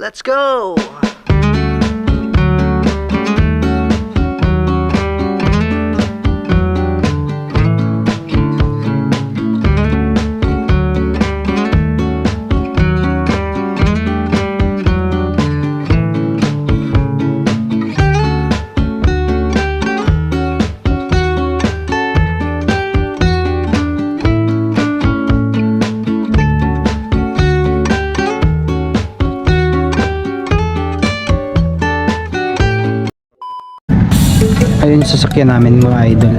Let's go! Ayun yung sasakyan namin mga idol.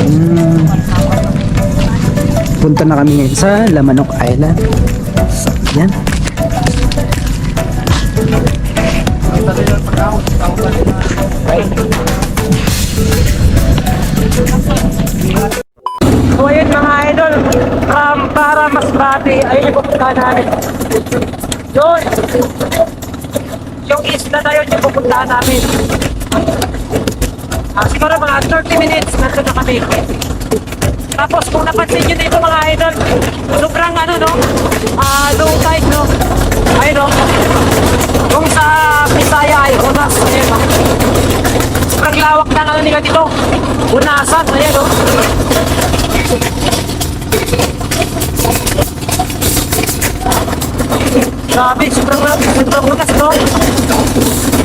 Hmm. Punta na kami ngayon sa Lamanok Island. Yan. So ayun mga idol, um, para mas bati, ayun yung pupunta namin. Yun! Isla yun yung pupunta namin. Ah, siguro mga 30 minutes, nandun na kami. Tapos kung napansin nyo dito mga idol, sobrang ano no, ah, low tide no. Ayun no, kung sa Bisaya ay unas, ayun no. Sobrang lawak na ano nila dito, unasan, ayun no. Grabe, sobrang grabe. Sobrang bukas, no?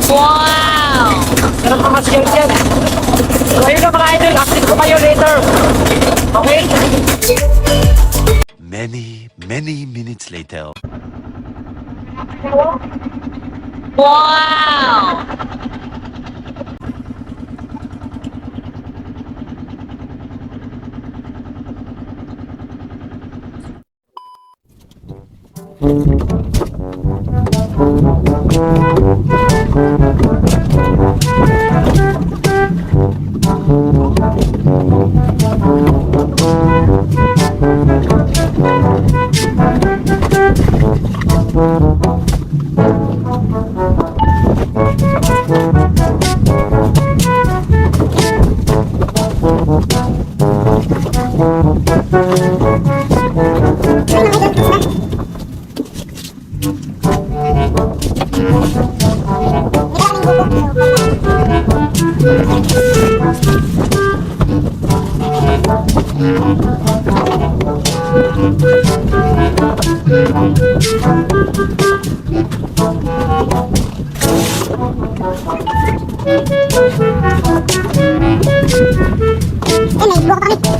Wow! Sarap pa masyal dyan. So, ayun na mga idol. Update ko kayo later. Okay? Many, many minutes later. Wow! Hangin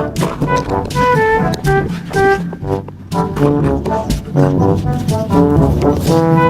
Thank you.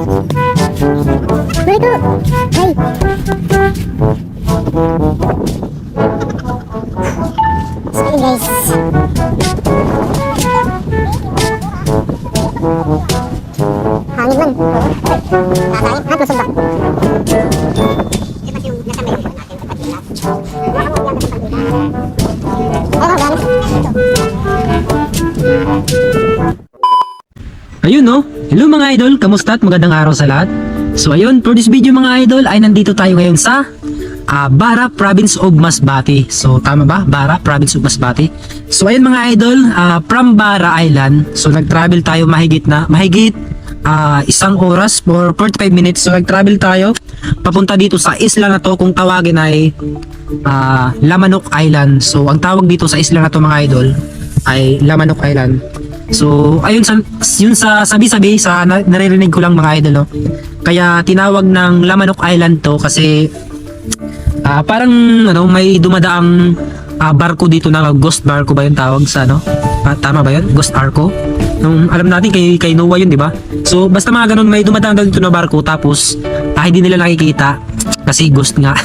Ayun no. Hello mga idol, kamusta at magandang araw sa lahat. So ayun, for this video mga idol ay nandito tayo ngayon sa ah, Bara Province of Masbate. So tama ba? Bara Province of Masbate. So ayun mga idol, ah, from Bara Island. So nag-travel tayo mahigit na mahigit ah, isang oras for 45 minutes. So nag-travel tayo papunta dito sa isla na to kung tawagin ay ah, Lamanok Island. So ang tawag dito sa isla na to mga idol ay Lamanok Island. So, ayun sa yun sa sabi-sabi sa na, naririnig ko lang mga idol no. Kaya tinawag ng Lamanok Island to kasi ah, parang ano may dumadaang ah, barko dito na ghost barko ba yung tawag sa ano? Ah, tama ba yun? Ghost arco? Nung alam natin kay kay Noah yun, di ba? So, basta mga ganun may dumadaan daw dito na barko tapos ah, hindi nila nakikita kasi ghost nga.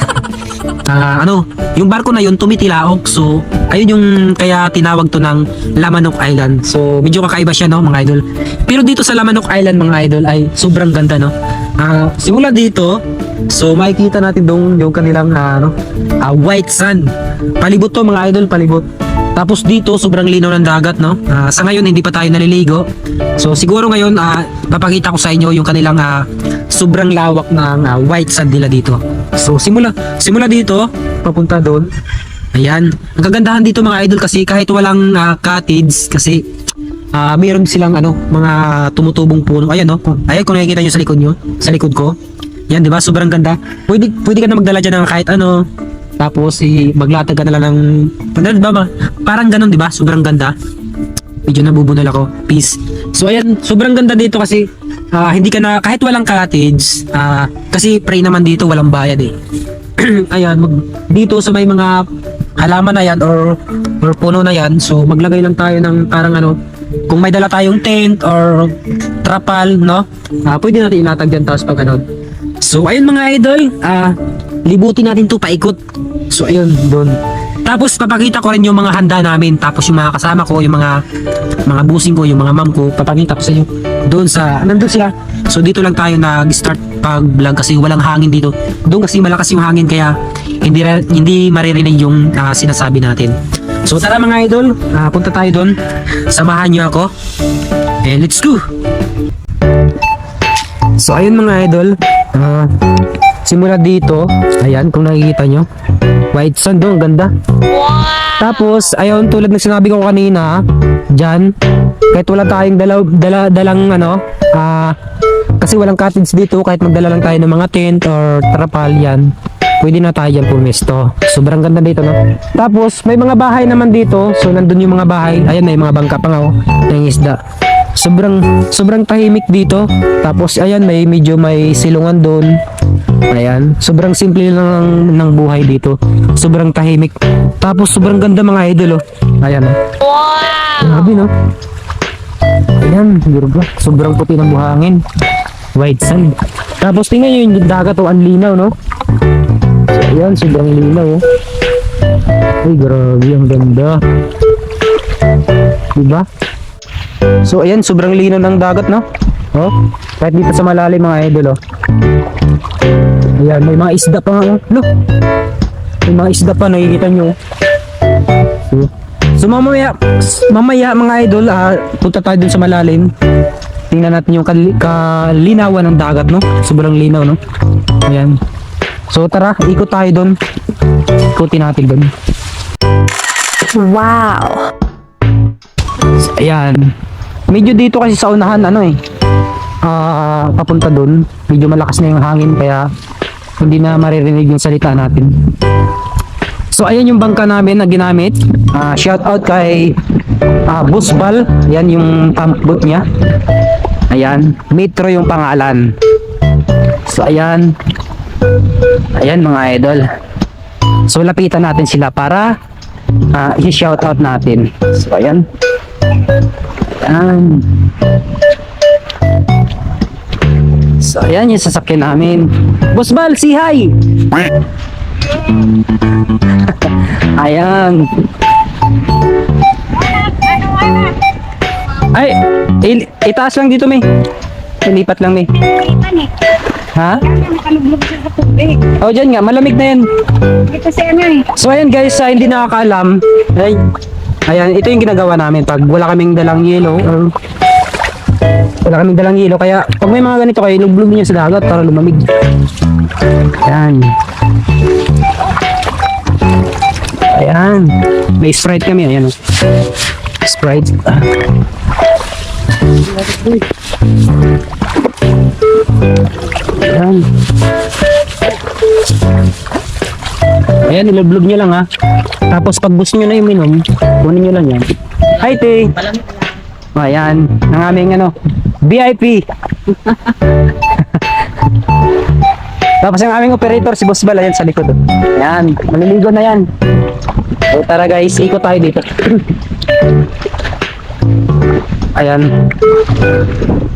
Ah, ano, yung barko na yun tumitilaok. So, ayun yung kaya tinawag to ng Lamanok Island. So, medyo kakaiba siya no, mga idol. Pero dito sa Lamanok Island mga idol ay sobrang ganda no. Ah, simula dito, so makikita natin dong yung kanilang ah, ano, ah, white sand. Palibot to mga idol, palibot. Tapos dito, sobrang linaw ng dagat, no? Ah, sa ngayon, hindi pa tayo naliligo. So, siguro ngayon, ah, papakita ko sa inyo yung kanilang ah, sobrang lawak ng ah, white sand nila dito. So, simula, simula dito, papunta doon. Ayan. Ang kagandahan dito mga idol kasi kahit walang ah, cottage, kasi Ah, mayroon silang ano, mga tumutubong puno. Ayan no. Ayan kung nakikita niyo sa likod niyo, sa likod ko. Yan, 'di ba? Sobrang ganda. Pwede pwede ka na magdala diyan ng kahit ano. Tapos i maglatag ka na lang ng ano ba? Parang ganun, 'di ba? Sobrang ganda. Medyo nabubunal ako. Peace. So ayan, sobrang ganda dito kasi ah, hindi ka na kahit walang cottage, ah, kasi pray naman dito walang bayad eh. ayan, mag, dito sa may mga halaman na yan or or puno na yan, so maglagay lang tayo ng parang ano, kung may dala tayong tent or trapal, no? Ah, pwede natin ilatag dyan tapos pag ano. So, ayun mga idol, ah, libutin natin to paikot. So, ayun, doon. Tapos, papakita ko rin yung mga handa namin. Tapos, yung mga kasama ko, yung mga mga busing ko, yung mga ma'am ko, papakita ko sa inyo. Doon sa, nandun sila. So, dito lang tayo nag-start pag-vlog kasi walang hangin dito. Doon kasi malakas yung hangin kaya hindi hindi maririnig yung ah, sinasabi natin. So tara mga idol, ah, punta tayo doon. Samahan niyo ako. And let's go! So ayun mga idol, ah, simula dito, ayan kung nakikita nyo, white sand doon, ganda. Tapos, ayun tulad ng sinabi ko kanina, dyan, kahit wala tayong dala, dala, dalang ano, ah, kasi walang cottage dito, kahit magdala lang tayo ng mga tent or trapal yan, pwede na tayo dyan pumesto. Sobrang ganda dito, no? Tapos, may mga bahay naman dito, so nandun yung mga bahay, ayan may mga bangka pa nga, oh, ng isda. Sobrang, sobrang tahimik dito. Tapos, ayan, may medyo may silungan doon. Ayan, sobrang simple lang ng, ng buhay dito. Sobrang tahimik. Tapos sobrang ganda mga idol oh. Ayan. Wow! Grabe no. Ayan, girba. Sobrang puti ng buhangin. White sand. Tapos tingnan nyo yung dagat oh, ang linaw no. Ayan, sobrang linaw oh. Ay, grabe, ang ganda. Diba? So, ayan, sobrang linaw ng dagat no. Oh, kahit dito sa malalim mga idol oh. Ayan, may mga isda pa nga. oh. Look. May mga isda pa, nakikita nyo. So, so mamaya, mamaya mga idol, ah, punta tayo dun sa malalim. Tingnan natin yung kali- kalinawan ng dagat, no? Sobrang linaw, no? Ayan. So tara, ikot tayo dun. Ikutin natin dun. Wow! So, ayan. Medyo dito kasi sa unahan, ano eh. Ah, papunta dun. Medyo malakas na yung hangin, kaya hindi na maririnig yung salita natin. So ayan yung bangka namin na ginamit. Ah, shout out kay ah, Busbal. Yan yung pump boat niya. Ayan, Metro yung pangalan. So ayan. Ayan mga idol. So lapitan natin sila para ah, i-shout out natin. So ayan. Ayan. So ayan yung sasakyan namin. Busbal, say hi! Ayan. Ay, itaas lang dito, May. Ilipat lang, May. Ha? Nakalublog siya sa tubig. Oh, dyan nga. Malamig na yan. Ito si ano eh. So, ayan guys, sa hindi nakakaalam, ay, ayan, ito yung ginagawa namin pag wala kaming dalang yelo or wala kaming dalang yelo. Kaya, pag may mga ganito kayo, inublog niyo sa dagat para lumamig. Ayan. Ayan. May Sprite kami. Ayan. oh. Sprite. Ayan. Ayan, ilublog nyo lang ha. Tapos pag gusto nyo na yung minom, kunin nyo lang yan. Hi, Te! Ayan, ang aming ano, VIP. Tapos ang aming operator, si Boss Bal, ayan sa likod. Ayan, maliligo na yan. So tara guys, ikot tayo dito. Ayan.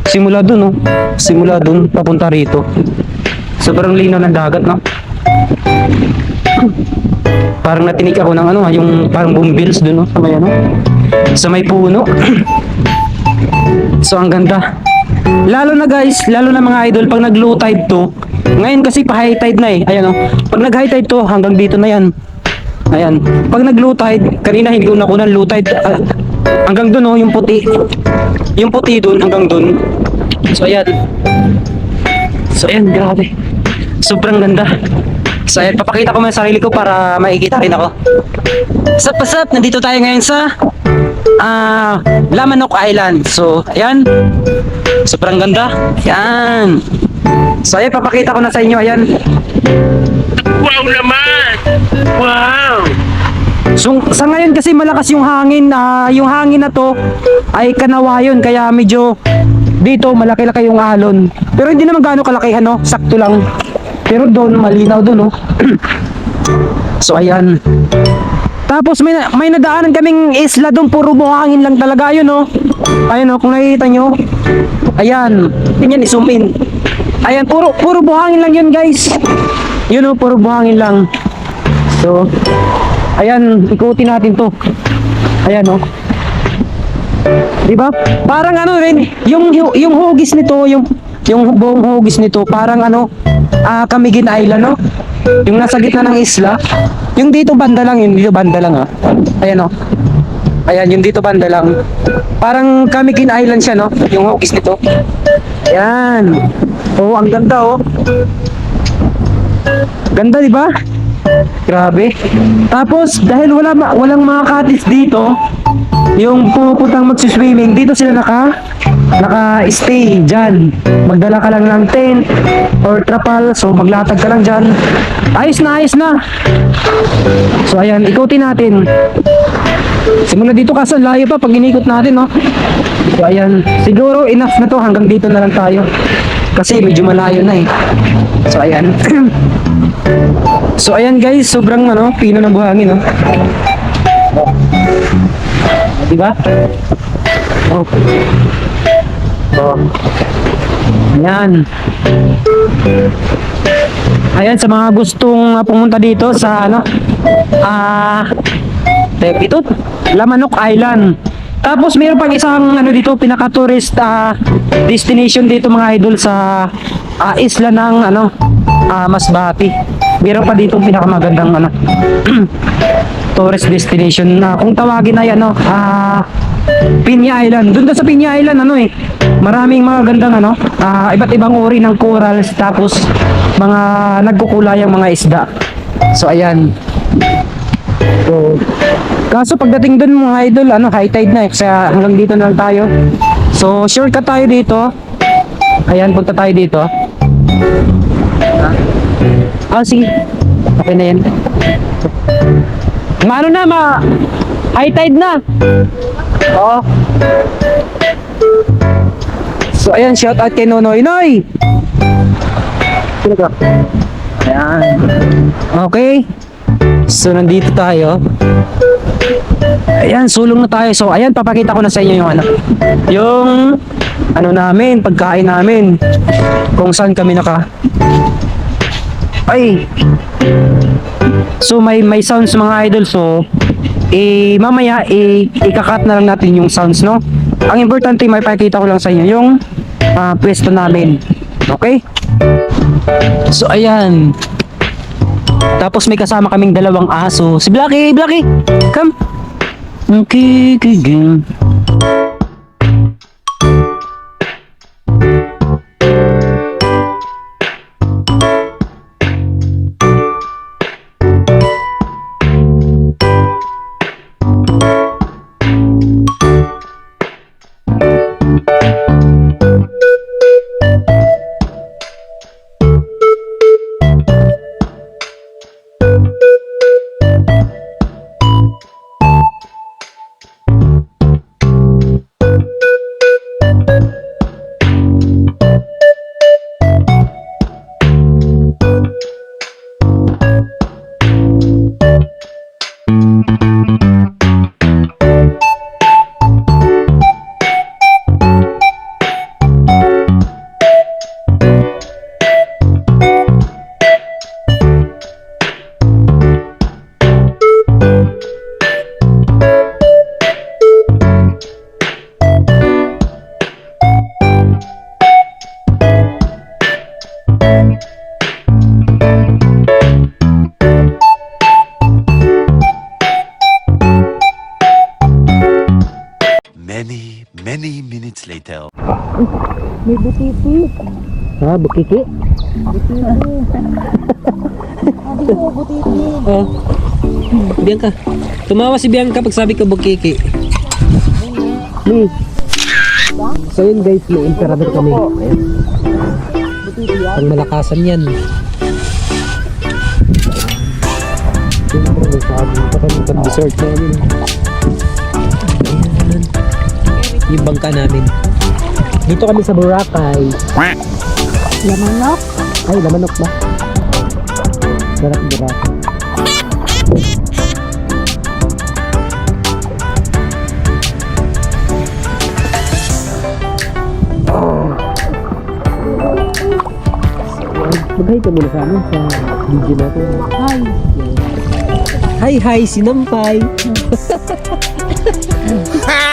Simula dun, oh. Simula dun, papunta rito. Sobrang linaw ng dagat, no? Parang natinig ako ng ano, ah, yung parang bumbills dun, no? Sa may ano? Sa may puno. so, ang ganda. Lalo na guys, lalo na mga idol, pag nag-low tide to, ngayon kasi pa high tide na eh. Ayan o. Pag nag-high tide to, hanggang dito na yan. Ayan. Pag nag-low tide, kanina hindi ko nakunan low tide. ah, hanggang dun oh, yung puti. Yung puti dun, hanggang dun. So ayan. So ayan, grabe. Sobrang ganda. So ayan, papakita ko muna sarili ko para makikita rin ako. Sup, what's up? Nandito tayo ngayon sa ah Lamanok Island. So, ayan. Sobrang ganda. Yan. So, ayan, papakita ko na sa inyo. Ayan. Wow naman! Wow! So, sa ngayon kasi malakas yung hangin. ah yung hangin na to ay kanawayon. Kaya medyo dito malaki-laki yung alon. Pero hindi naman gaano kalaki, ano? Sakto lang. Pero doon, malinaw doon, oh. so, ayan. Tapos may, may nadaanan kaming isla doon, puro buhangin lang talaga yun, oh. Ayun, oh, kung nakikita nyo. Ayan, tingnan, i-zoom in. Ayan, puro, puro buhangin lang yun, guys. Yun, oh, puro buhangin lang. So, ayan, ikutin natin to. Ayan, oh. Di ba? Parang ano rin, yung yung hugis nito, yung yung buong hugis nito, parang ano, ah Camiguin Island, no? Yung nasa gitna ng isla. Yung dito banda lang, yung dito banda lang, ah. Ayan, oh. Ayan, yung dito banda lang. Parang Camiguin Island siya, no? Yung hugis nito. Ayan. Oh, ang ganda, oh. Ganda, di ba? Grabe. Tapos, dahil wala walang mga cottage dito, yung pumupuntang magsiswimming, dito sila naka naka-stay dyan. Magdala ka lang ng tent or trapal, so maglatag ka lang dyan. Ayos na, ayos na. So ayan, ikutin natin. Simula dito kaso layo pa pag inikot natin, no? So ayan, siguro enough na to hanggang dito na lang tayo. Kasi medyo malayo na eh. So ayan. so ayan guys, sobrang ano, pino ng buhangin, no? Diba? Oh. Oh. Ayan. Ayan sa mga gustong ah, pumunta dito sa ano ah uh, ito Lamanok Island. Tapos mayroon pang isang ano dito pinaka tourist ah, destination dito mga idol sa ah, isla ng ano ah, Masbate. Meron pa dito pinakamagandang ano tourist destination na kung tawagin ay ano ah Pinya Island. Doon sa Pinya Island ano eh. Maraming mga gandang ano, ah, iba't ibang uri ng corals tapos mga nagkukulayang mga isda. So ayan. So, kaso pagdating doon mga idol, ano, high tide na eh. Kaya hanggang dito na lang tayo. So, shortcut tayo dito. Ayan, punta tayo dito. Ah, sige. Okay na yan. Maano na, ma... High tide na. Oo. So, ayan, shout out kay Nonoy. Noy! Sino? Ayan. Okay. So, nandito tayo. Ayan, sulong na tayo. So, ayan, papakita ko na sa inyo yung ano. Yung, ano namin, pagkain namin. Kung saan kami naka... Ay! So, may, may sounds mga idol. So, eh, mamaya, eh, ikakat na lang natin yung sounds, no? Ang importante, may pakita ko lang sa inyo yung ah, pwesto namin. Okay? So, ayan. Tapos may kasama kaming dalawang aso. Si Blacky, Blacky, come. Okay, okay, May butiti. Ha, bukiki? Sabi ko, butiti. Oh. Bianca. Tumawa si Bianca pag sabi ko bukiki. Ni. So yun guys, may emperador kami. Ayan. Pang malakasan yan. Siyempre, may sabi pa kami pang dessert namin. Ayan. Yung bangka namin. Dito kami sa Boracay. Lamanok. Ay, lamanok ba? Darak Boracay. Mag-hi ka muna sa amin sa video natin. Ay. Hi, hi, sinampay.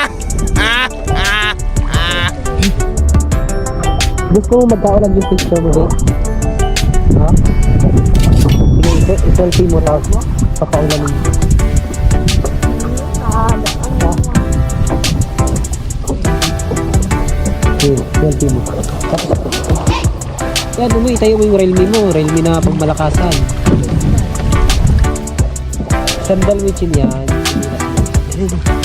Gusto mo magkaulan yung picture mo, babe? Ha? Sige, ito, selfie mo tapos papaulan mo. Okay, selfie mo. Yan, mo, itayo mo yung Realme mo. Realme na pang malakasan. Sandal witchin yan. Wala